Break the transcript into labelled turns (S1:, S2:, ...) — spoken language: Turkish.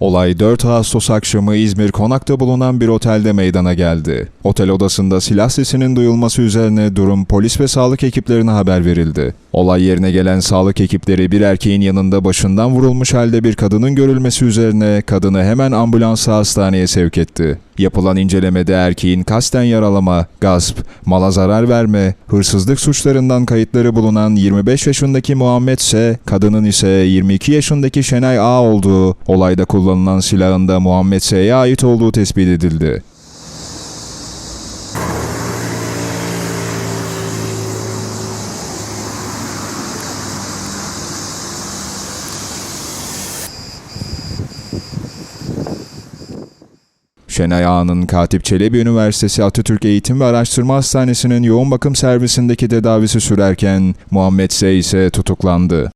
S1: Olay 4 Ağustos akşamı İzmir Konak'ta bulunan bir otelde meydana geldi. Otel odasında silah sesinin duyulması üzerine durum polis ve sağlık ekiplerine haber verildi. Olay yerine gelen sağlık ekipleri bir erkeğin yanında başından vurulmuş halde bir kadının görülmesi üzerine kadını hemen ambulansa hastaneye sevk etti. Yapılan incelemede erkeğin kasten yaralama, gasp, mala zarar verme, hırsızlık suçlarından kayıtları bulunan 25 yaşındaki Muhammed S, kadının ise 22 yaşındaki Şenay A olduğu, olayda kullanılan silahın da Muhammed S'ye ait olduğu tespit edildi. Şenay Ağa'nın Katip Çelebi Üniversitesi Atatürk Eğitim ve Araştırma Hastanesi'nin yoğun bakım servisindeki tedavisi sürerken Muhammed S ise tutuklandı.